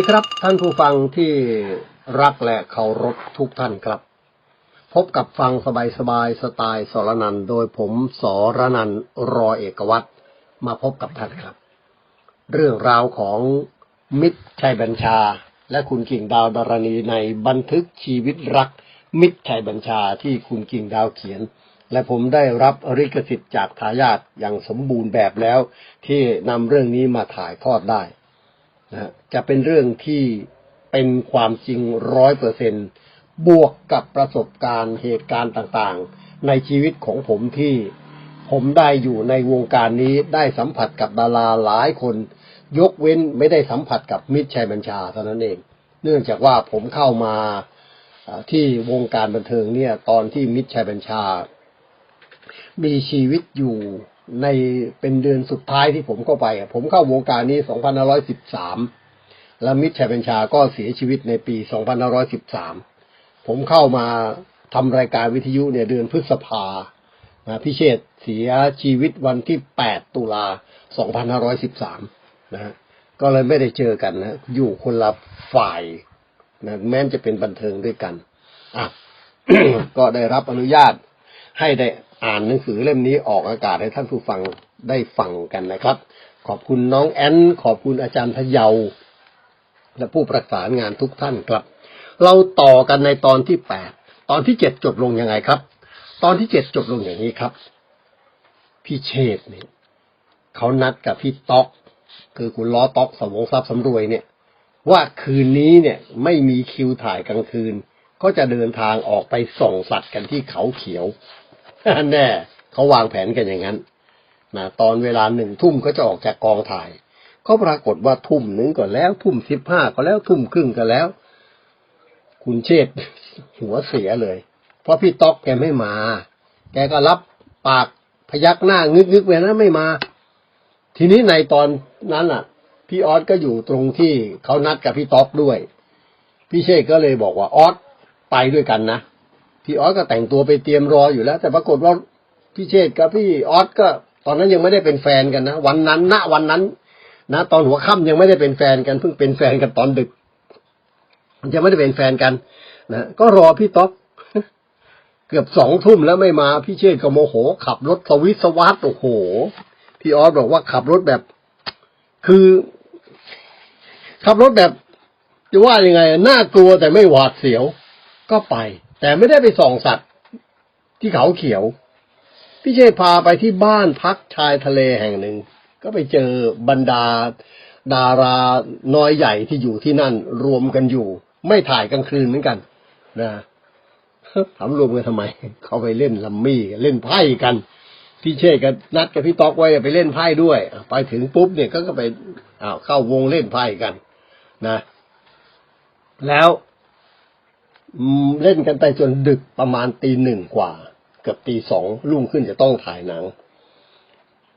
ดีครับท่านผู้ฟังที่รักและเคารพทุกท่านครับ พบกับฟังสบายๆสไตล์สรนันโดยผมสรนันรอเอกวัตรมาพบกับท่านครับ เรื่องราวของมิตรชัยบัญชา และคุณกิ่งดาวดารณีในบันทึกชีวิตรัก มิตรชัยบัญชาที่คุณกิ่งดาวเขียน และผมได้รับริขสิทธิ์จากทายาทอย่างสมบูรณ์แบบแล้ว ที่นำเรื่องนี้มาถ่ายทอดได้ นะจะเป็นเรื่องที่เป็นความจริงร้อยเปอร์เซนบวกกับประสบการณ์เหตุการณ์ต่างๆ ในชีวิตของผมที่ผมได้อยู่ในวงการนี้ได้สัมผัสกับดาราหลายคน ยกเว้นไม่ได้สัมผัสกับมิตรชัยบัญชาเท่านั้นเอง เนื่องจากว่าผมเข้ามาอ่าที่วงการบันเทิงเนี่ย ตอนที่มิตรชัยบัญชา มีชีวิตอยู่ ในเป็นเดือนสุดท้ายที่ผมเข้าไป ผมเข้าวงการนี้ 2513 และมิตรชัยบัญชาก็เสียชีวิตในปี 2513 ผมเข้ามาทำรายการวิทยุเนี่ยเดือนพฤษภาพิเชษเสียชีวิตวันที่ 8 ตุลา 2513 นะฮะก็เลยไม่ได้เจอกันนะอยู่คนละฝ่ายนะแม้จะเป็นบันเทิงด้วยกันอะก็ได้รับอนุญาตให้ได้ อ่านหนังสือเล่มนี้ออกอากาศให้ท่านผู้ฟังได้ฟังกันนะครับ ขอบคุณน้องแอนขอบคุณอาจารย์พยาและผู้ประสานงานทุกท่านครับ เราต่อกันในตอนที่แปดตอนที่เจ็ดจบลงยังไงครับ ตอนที่เจ็ดจบลงอย่างนี้ครับ พี่เชษเนี่ยเขานัดกับพี่ต๊อก คือคุณล้อต๊อกสมงทรัพย์สำรวยเนี่ย ว่าคืนนี้เนี่ยไม่มีคิวถ่ายกลางคืน ก็จะเดินทางออกไปส่องสัตว์กันที่เขาเขียว แน่เขาวางแผนกันอย่างนั้นนะตอนเวลาหนึ่งทุ่มก็จะออกจากกองถ่าย ก็ปรากฏว่าทุ่มหนึ่งก็แล้วทุ่มสิบห้าก็แล้วทุ่มครึ่งก็แล้ว คุณเชษหัวเสียเลย เพราะพี่ต๊อกแกไม่มา แกก็รับปากพยักหน้างึกงึกไปนะไม่มา ทีนี้ในตอนนั้นอะ พี่ออสก็อยู่ตรงที่เขานัดกับพี่ต๊อกด้วย พี่เชษก็เลยบอกว่าออสไปด้วยกันนะ พี่ออสก็แต่งตัวไปเตรียมรออยู่แล้ว แต่ปรากฏว่าพี่เชษกับพี่ออสก็ ตอนนั้นยังไม่ได้เป็นแฟนกันนะวันนั้นณวันนั้นนะตอนหัวค่ำยังไม่ได้เป็นแฟนกันเพิ่งเป็นแฟนกันตอนดึกยังไม่ได้เป็นแฟนกันนะก็รอพี่ต๊อกเกือบสองทุ่มแล้วไม่มาพี่เชษก็โมโห ขับรถสวิสวัสโอ้โห พี่ออสบอกว่าขับรถแบบ คือ ขับรถแบบ จะว่ายังไงน่ากลัวแต่ไม่หวาดเสียวก็ไป แต่ไม่ได้ไปส่องสัตว์ที่เขาเขียว พี่เชษพาไปที่บ้านพักชายทะเลแห่งหนึ่ง ก็ไปเจอบรรดาดาราน้อยใหญ่ที่อยู่ที่นั่นรวมกันอยู่ ไม่ถ่ายกลางคืนเหมือนกัน นะถามรวมกันทำไม เขาไปเล่นลัมมี่เล่นไพ่กัน พี่เชษก็นัดกับพี่ต๊อกไว้ไปเล่นไพ่ด้วยไปถึงปุ๊บเนี่ยก็ไปอ้าวเข้าวงเล่นไพ่กัน นะ แล้ว เล่นกันไปจนดึกประมาณตีหนึ่งกว่า เกือบตีสองรุ่งขึ้นจะต้องถ่ายหนัง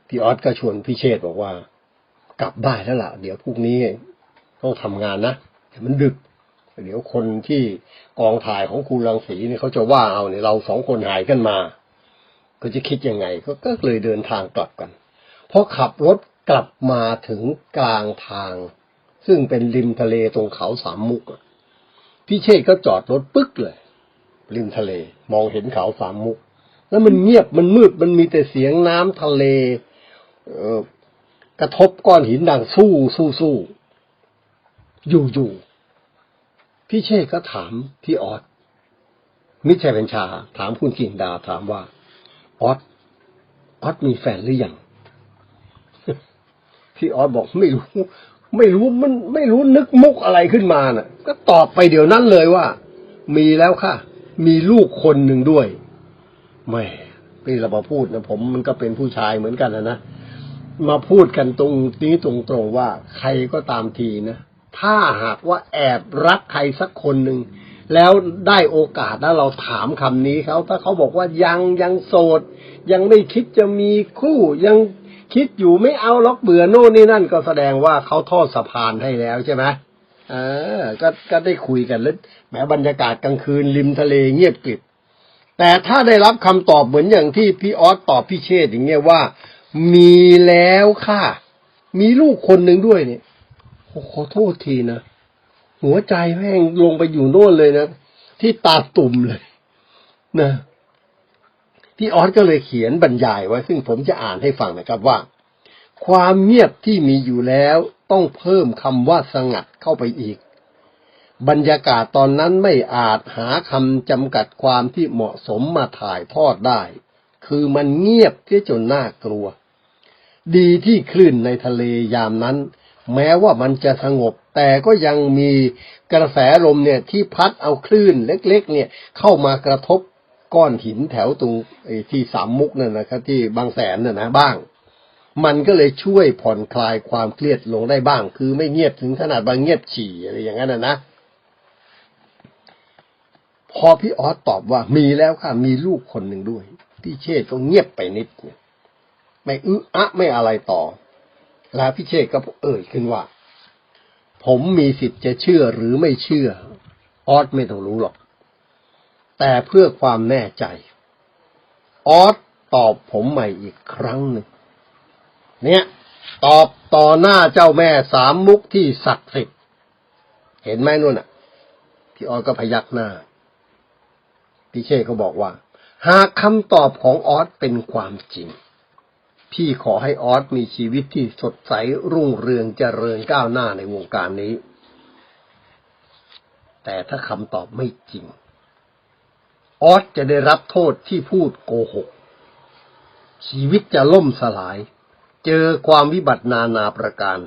พี่ออสก็ชวนพี่เชษบอกว่า กลับได้แล้วล่ะ เดี๋ยวพรุ่งนี้ต้องทำงานนะแต่มันดึก เดี๋ยวคนที่กองถ่ายของครูรังสีเนี่ยเขาจะว่าเอาเนี่ยเราสองคนหายกันมาก็จะคิดยังไงก็ก็เลยเดินทางกลับกันพอขับรถกลับมาถึงกลางทาง ซึ่งเป็นริมทะเลตรงเขาสามมุกอะ พี่เชษก็จอดรถปึ๊กเลยริมทะเล มองเห็นเขาสามมุก แล้วมันเงียบมันมืดมันมีแต่เสียงน้ำทะเลเออกระทบก้อนหินดังสู้สู้สู้อยู่อยู่พี่เชษก็ถามพี่ออสมิตรชัยบัญชา ถามคุณกิ่งดาถามว่าออสออสมีแฟนหรือยังพี่ออสบอกไม่รู้ ไม่รู้มันไม่รู้นึกมุกอะไรขึ้นมาน่ะ ก็ตอบไปเดี๋ยวนั้นเลยว่า มีแล้วค่ะ มีลูกคนหนึ่งด้วยไม่พี่เรามาพูดนะผมมันก็เป็นผู้ชายเหมือนกันนะนะมาพูดกันตรงนี้ตรงๆว่า ใครก็ตามทีนะถ้าหากว่าแอบรักใครสักคนหนึ่งแล้วได้โอกาสแล้วเราถามคำนี้เขาถ้าเขาบอกว่ายังยังโสด ยังไม่คิดจะมีคู่ยัง คิดอยู่ไม่เอาล็อกเบื่อโน่นนี่นั่นก็แสดงว่าเขาทอดสะพานให้แล้วใช่ไหมเออ ก็ก็ได้คุยกันแล้วแหมบรรยากาศกลางคืนริมทะเลเงียบกริบแต่ถ้าได้รับคำตอบเหมือนอย่างที่พี่ออสตอบพี่เชษอย่างเงี้ยว่า มีแล้วค่ะ มีลูกคนหนึ่งด้วยเนี่ยโอ้ขอโทษทีนะหัวใจแม่งลงไปอยู่โน่นเลยนะ ที่ตาตุ่มเลย นะ พี่ออสก็เลยเขียนบรรยายไว้ซึ่งผมจะอ่านให้ฟังนะครับว่า ความเงียบที่มีอยู่แล้วต้องเพิ่มคำว่าสงัดเข้าไปอีก บรรยากาศตอนนั้นไม่อาจหาคำจำกัดความที่เหมาะสมมาถ่ายทอดได้ คือมันเงียบเสียจนน่ากลัว ดีที่คลื่นในทะเลยามนั้น แม้ว่ามันจะสงบ แต่ก็ยังมีกระแสลมเนี่ยที่พัดเอาคลื่นเล็ก ๆ เนี่ยเข้ามากระทบ ก้อนหินแถวตรงที่สามมุกนั่นนะครับ ที่บางแสนน่ะนะบ้าง มันก็เลยช่วยผ่อนคลายความเครียดลงได้บ้าง คือไม่เงียบถึงขนาดบางเงียบฉี่อะไรอย่างนั้นนะนะพอพี่ออสตอบว่ามีแล้วค่ะมีลูกคนหนึ่งด้วย พี่เชษก็เงียบไปนิดเนี่ยไม่อึะอะไม่อะไรต่อ แล้วพี่เชษก็เอ่ยขึ้นว่า ผมมีสิทธิ์จะเชื่อหรือไม่เชื่อ ออสไม่ต้องรู้หรอก แต่เพื่อความแน่ใจ ออสตอบผมใหม่อีกครั้งหนึ่ง เนี่ย ตอบต่อหน้าเจ้าแม่สามมุกที่ศักดิ์สิทธิ์ เห็นไหมนู่นอะ พี่ออสก็พยักหน้า พี่เชษก็บอกว่า หากคำตอบของออสเป็นความจริง พี่ขอให้ออสมีชีวิตที่สดใสรุ่งเรืองเจริญก้าวหน้าในวงการนี้ แต่ถ้าคำตอบไม่จริง ออสจะได้รับโทษที่พูดโกหก ชีวิตจะล่มสลาย เจอความวิบัตินานาประการ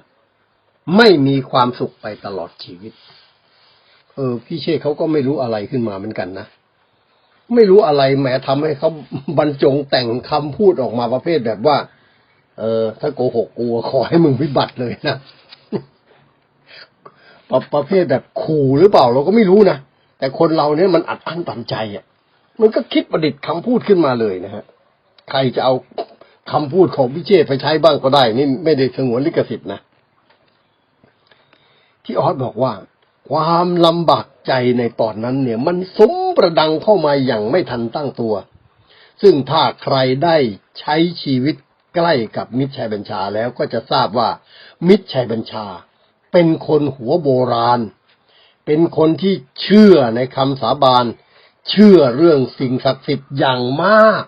ไม่มีความสุขไปตลอดชีวิต เออ พี่เชษเขาก็ไม่รู้อะไรขึ้นมาเหมือนกันนะ ไม่รู้อะไรแหมทำให้เขาบรรจงแต่งคำพูดออกมาประเภทแบบว่า เออ ถ้าโกหกกูขอให้มึงวิบัติเลยนะประประเภทแบบขู่หรือเปล่าเราก็ไม่รู้นะแต่คนเราเนี่ยมันอัดอั้นตันใจอะ มันก็คิดประดิษฐ์คำพูดขึ้นมาเลยนะฮะ ใครจะเอาคำพูดของพี่เชษไปใช้บ้างก็ได้ นี่ไม่ได้สงวนลิขสิทธิ์นะ ที่ออสบอกว่า ความลำบากใจในตอนนั้นเนี่ย มันสมประดังเข้ามาอย่างไม่ทันตั้งตัว ซึ่งถ้าใครได้ใช้ชีวิตใกล้กับมิตรชัยบัญชาแล้วก็จะทราบว่า มิตรชัยบัญชา เป็นคนหัวโบราณ เป็นคนที่เชื่อในคำสาบาน เชื่อเรื่องสิ่งศักดิ์สิทธิ์อย่างมาก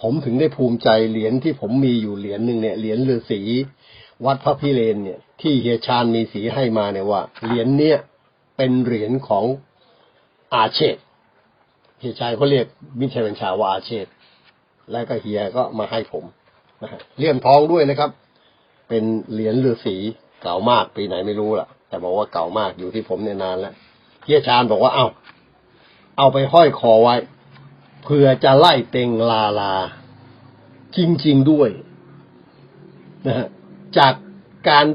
ผมถึงได้ภูมิใจเหรียญที่ผมมีอยู่เหรียญหนึ่งเนี่ยเหรียญฤาษีวัดพระพิเรนเนี่ย ที่เฮียชาญมีสีให้มาเนี่ยว่าเหรียญเนี่ยเป็นเหรียญของอาเชตเฮียชายเขาเรียกมิชัยบัญชาว่าอาเชตแล้วก็เฮียก็มาให้ผมนะฮะเลี่ยมทองด้วยนะครับ เป็นเหรียญฤาษีเก่ามากปีไหนไม่รู้ล่ะ แต่บอกว่าเก่ามากอยู่ที่ผมเนี่ยนานแล้วเฮียชาญบอกว่าเอ้า เอาไปห้อยคอไว้เพื่อจะไล่เต็งลาลา จริง ๆ ด้วยนะฮะจากการ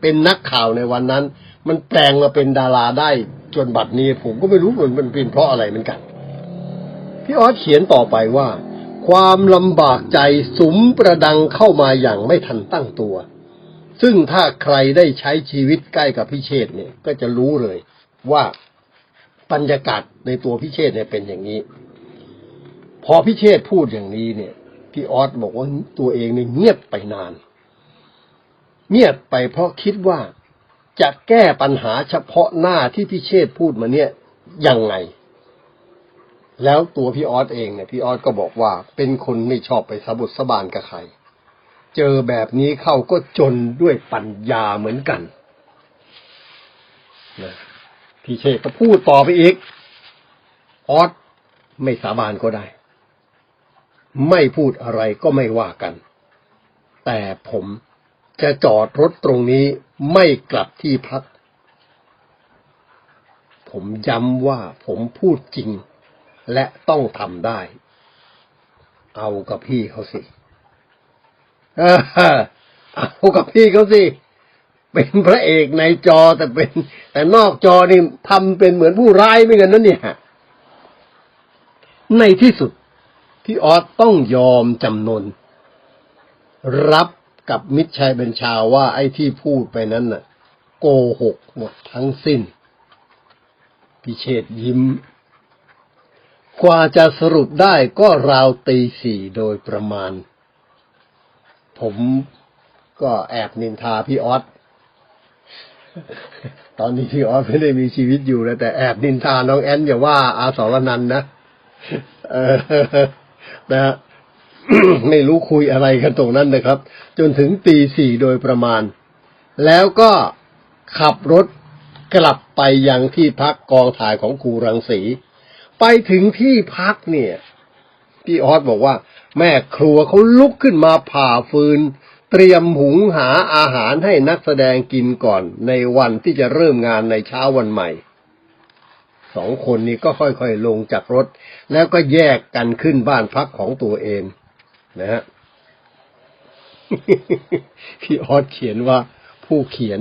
เป็นนักข่าวในวันนั้น มันแปลงมาเป็นดาราได้จนบัดนี้ ผมก็ไม่รู้มันมันเป็นเพราะอะไรเหมือนกัน พี่ออสเขียนต่อไปว่า ความลำบากใจสมประดังเข้ามาอย่างไม่ทันตั้งตัว ซึ่งถ้าใครได้ใช้ชีวิตใกล้กับพี่เชษ์เนี่ย ก็จะรู้เลยว่า บรรยากาศในตัวพี่เชษเนี่ยเป็นอย่างนี้ พอพี่เชษพูดอย่างนี้เนี่ย พี่ออสบอกว่าตัวเองเนี่ยเงียบไปนาน เงียบไปเพราะคิดว่าจะแก้ปัญหาเฉพาะหน้าที่พี่เชษพูดมาเนี่ยยังไง แล้วตัวพี่ออสเองเนี่ยพี่ออสก็บอกว่าเป็นคนไม่ชอบไปสะบุดสะบานกับใคร เจอแบบนี้เข้าก็จนด้วยปัญญาเหมือนกันนะ พี่เชษก็พูดต่อไปอีก ออสไม่สาบานก็ได้ ไม่พูดอะไรก็ไม่ว่ากัน แต่ผมจะจอดรถตรงนี้ไม่กลับที่พัก ผมย้ำว่าผมพูดจริง และต้องทำได้ เอากับพี่เขาสิ เอากับพี่เขาสิ เป็นพระเอกในจอแต่เป็น แต่นอกจอนี่ทำเป็นเหมือนผู้ร้ายไม่กันนั่นเนี่ยในที่สุดพี่ออสต้องยอมจำนน รับกับมิตรชัยบัญชาว่าไอ้ที่พูดไปนั้นน่ะ โกหกหมดทั้งสิ้น พิเชษยิ้ม กว่าจะสรุปได้ก็ราวตีสี่โดยประมาณ ผมก็แอบนินทาพี่ออส ตอนนี้พี่ออสไม่ได้มีชีวิตอยู่แล้วแต่แอบดินทาน้องแอนอย่าว่าอาสรนันนะเออนะฮะไม่รู้คุยอะไรกันตรงนั้นนะครับ จนถึงตีสี่โดยประมาณ แล้วก็ขับรถกลับไปยังที่พักกองถ่ายของครูรังสี ไปถึงที่พักเนี่ย พี่ออสบอกว่า แม่ครัวเขาลุกขึ้นมาผ่าฟืน เตรียมหุงหาอาหารให้นักแสดงกินก่อนในวันที่จะเริ่มงานในเช้าวันใหม่ สองคนนี้ก็ค่อยๆลงจากรถ แล้วก็แยกกันขึ้นบ้านพักของตัวเองนะฮะพี่ออสเขียนว่าผู้เขียน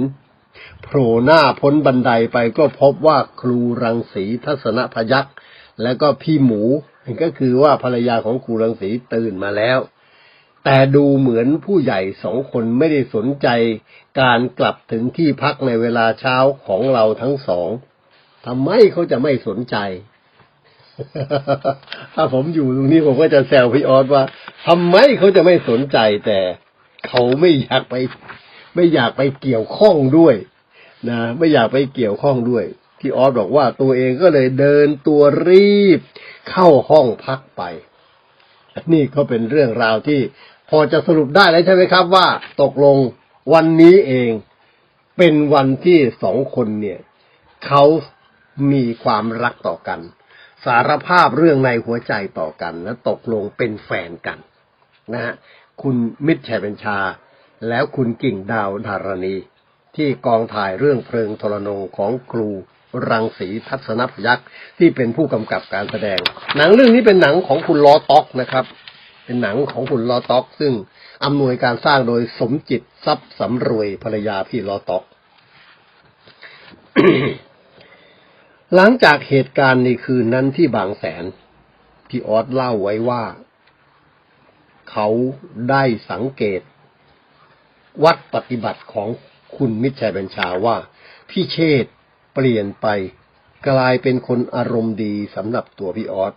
โผล่หน้าพ้นบันไดไปก็พบว่าครูรังสีทัศนพยักษ์แล้วก็พี่หมูก็คือว่าภรรยาของครูรังสีตื่นมาแล้ว แต่ดูเหมือนผู้ใหญ่สองคนไม่ได้สนใจการกลับถึงที่พักในเวลาเช้าของเราทั้งสองทำไมเขาจะไม่สนใจ ถ้าผมอยู่ตรงนี้ผมก็จะแซวพี่ออสว่าทำไมเขาจะไม่สนใจ แต่เขาไม่อยากไป ไม่อยากไปเกี่ยวข้องด้วย นะ ไม่อยากไปเกี่ยวข้องด้วยที่ออสบอกว่าตัวเองก็เลยเดินตัวรีบ เข้าห้องพักไป นี่ก็เป็นเรื่องราวที่ พอจะสรุปได้แล้วใช่ไหมครับว่าตกลงวันนี้เองเป็นวันที่สองคนเนี่ยเขามีความรักต่อกัน สารภาพเรื่องในหัวใจต่อกันและตกลงเป็นแฟนกันนะฮะคุณมิตรชัยบัญชา แล้วคุณกิ่งดาวดารณี ที่กองถ่ายเรื่องเพลิงทรนงของครูรังสีทัศนพยักษ์ที่เป็นผู้กำกับการแสดง หนังเรื่องนี้เป็นหนังของคุณลอต็อกนะครับ เป็นหนังของคุณลอต็อก ซึ่งอำนวยการสร้างโดยสมจิตทรัพย์สำรวยภรรยาพี่ลอต็อก หลังจากเหตุการณ์ในคืนนั้นที่บางแสน พี่ออสเล่าไว้ว่า เขาได้สังเกต วัดปฏิบัติของคุณมิตรชัยบัญชาว่า พี่เชษเปลี่ยนไปกลายเป็นคนอารมณ์ดีสำหรับตัวพี่ออส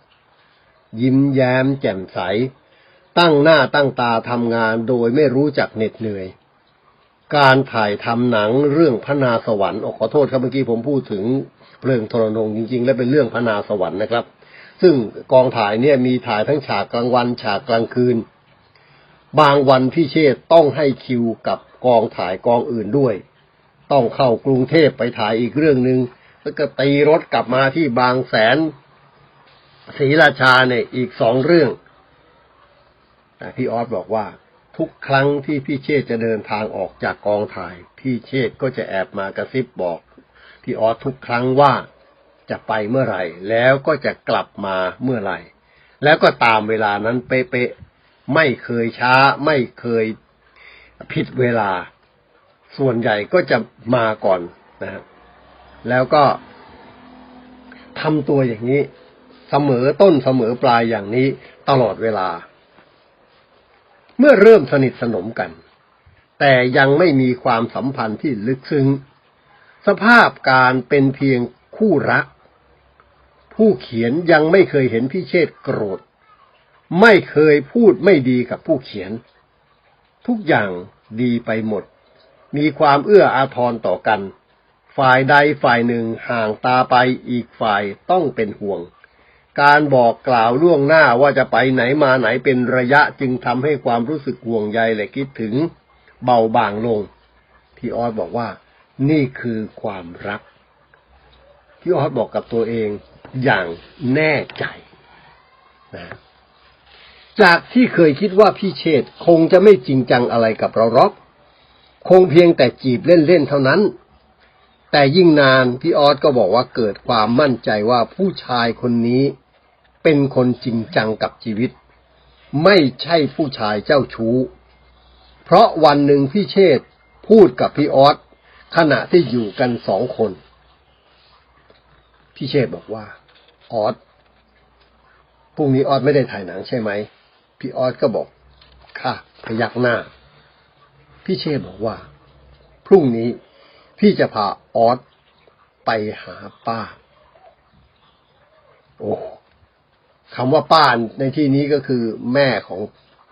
ยิ้มแย้มแจ่มใส ตั้งหน้าตั้งตาทำงานโดยไม่รู้จักเหน็ดเหนื่อย การถ่ายทำหนังเรื่องพระนาสวรรค์อขอโทษครับเมื่อกี้ผมพูดถึงเพลิงทรนงจริง ๆ และเป็นเรื่องพระนาสวรรค์นะครับ ซึ่งกองถ่ายเนี่ยมีถ่ายทั้งฉากกลางวันฉากกลางคืน บางวันพี่เชษต้องให้คิวกับกองถ่ายกองอื่นด้วย ต้องเข้ากรุงเทพไปถ่ายอีกเรื่องหนึ่งแล้วก็ตีรถกลับมาที่บางแสนศรีราชาเนี่ยอีกสองเรื่อง พี่ออสบอกว่า ทุกครั้งที่พี่เชษจะเดินทางออกจากกองถ่าย พี่เชษก็จะแอบมากระซิบบอก พี่ออสทุกครั้งว่าจะไปเมื่อไหร่ แล้วก็จะกลับมาเมื่อไหร่ แล้วก็ตามเวลานั้นเป๊ะๆไม่เคยช้า ไม่เคยผิดเวลา ส่วนใหญ่ก็จะมาก่อนนะฮะแล้วก็ทำตัวอย่างนี้ เสมอต้นเสมอปลายอย่างนี้ตลอดเวลา เมื่อเริ่มสนิทสนมกัน แต่ยังไม่มีความสัมพันธ์ที่ลึกซึ้ง สภาพการเป็นเพียงคู่รัก ผู้เขียนยังไม่เคยเห็นพี่เชษ์โกรธ ไม่เคยพูดไม่ดีกับผู้เขียน ทุกอย่างดีไปหมด มีความเอื้ออาทรต่อกัน ฝ่ายใดฝ่ายหนึ่งห่างตาไปอีกฝ่ายต้องเป็นห่วง การบอกกล่าวล่วงหน้าว่าจะไปไหนมาไหนเป็นระยะจึงทำให้ความรู้สึกห่วงใยและคิดถึงเบาบางลงพี่ออสบอกว่า นี่คือความรักพี่ออสบอกกับตัวเองอย่างแน่ใจนะจากที่เคยคิดว่าพี่เชษคงจะไม่จริงจังอะไรกับเราหรอก คงเพียงแต่จีบเล่นๆเท่านั้น แต่ยิ่งนานพี่ออสก็บอกว่าเกิดความมั่นใจว่าผู้ชายคนนี้ เป็นคนจริงจังกับชีวิต ไม่ใช่ผู้ชายเจ้าชู้ เพราะวันหนึ่งพี่เชษพูดกับพี่ออสขณะที่อยู่กันสองคน พี่เชษบอกว่า ออสพรุ่งนี้ออสไม่ได้ถ่ายหนังใช่ไหม พี่ออสก็บอก ค่ะ พยักหน้า พี่เชษบอกว่า พรุ่งนี้พี่จะพาออสไปหาป้า โอ้ คำว่าป้าในที่นี้ก็คือแม่ของ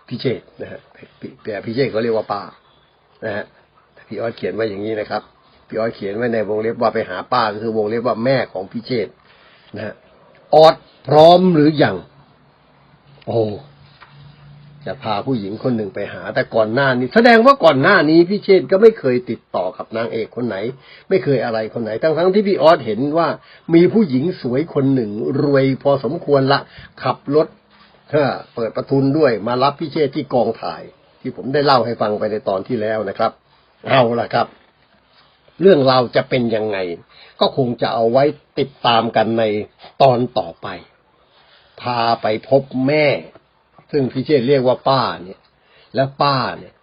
พิเชษนะฮะแต่พี่เชษเขาเรียกว่าป้านะฮะพี่ออยเขียนไว้อย่างนี้นะครับพี่ออยเขียนไว้ในวงเล็บว่าไปหาป้าก็คือวงเล็บว่าแม่ของพิเชษนะฮะออดพร้อมหรือยังโอ้ จะพาผู้หญิงคนหนึ่งไปหา แต่ก่อนหน้านี้ แสดงว่าก่อนหน้านี้พี่เชษก็ไม่เคยติดต่อกับนางเอกคนไหน ไม่เคยอะไรคนไหน ทั้งทั้งๆที่พี่ออสเห็นว่ามีผู้หญิงสวยคนหนึ่ง รวยพอสมควรละ ขับรถเปิดประทุนด้วยมารับพี่เชษที่กองถ่าย ที่ผมได้เล่าให้ฟังไปในตอนที่แล้วนะครับ เอาละครับ เรื่องเราจะเป็นยังไง ก็คงจะเอาไว้ติดตามกันในตอนต่อไป พาไปพบแม่ ซึ่งพี่เชษเรียกว่าป้าเนี่ย แล้วป้าเนี่ย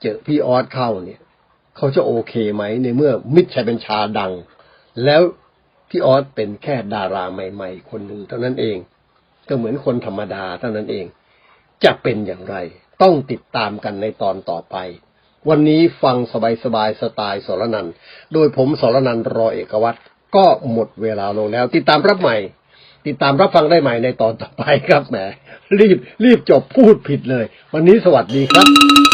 เจอพี่ออสเข้าเนี่ย เขาจะโอเคไหมในเมื่อมิตรชัยบัญชาดัง แล้วพี่ออสเป็นแค่ดาราใหม่ ๆ คนหนึ่งเท่านั้นเอง ก็เหมือนคนธรรมดาเท่านั้นเอง จะเป็นอย่างไร ต้องติดตามกันในตอนต่อไป วันนี้ฟังสบายๆสไตล์สรนันโดยผมสรนันรอเอกวัตรก็หมดเวลาลงแล้ว ติดตามรับใหม่ ติดตามรับฟังได้ใหม่ในตอนต่อไปครับแหมรีบรีบจบพูดผิดเลย วันนี้สวัสดีครับ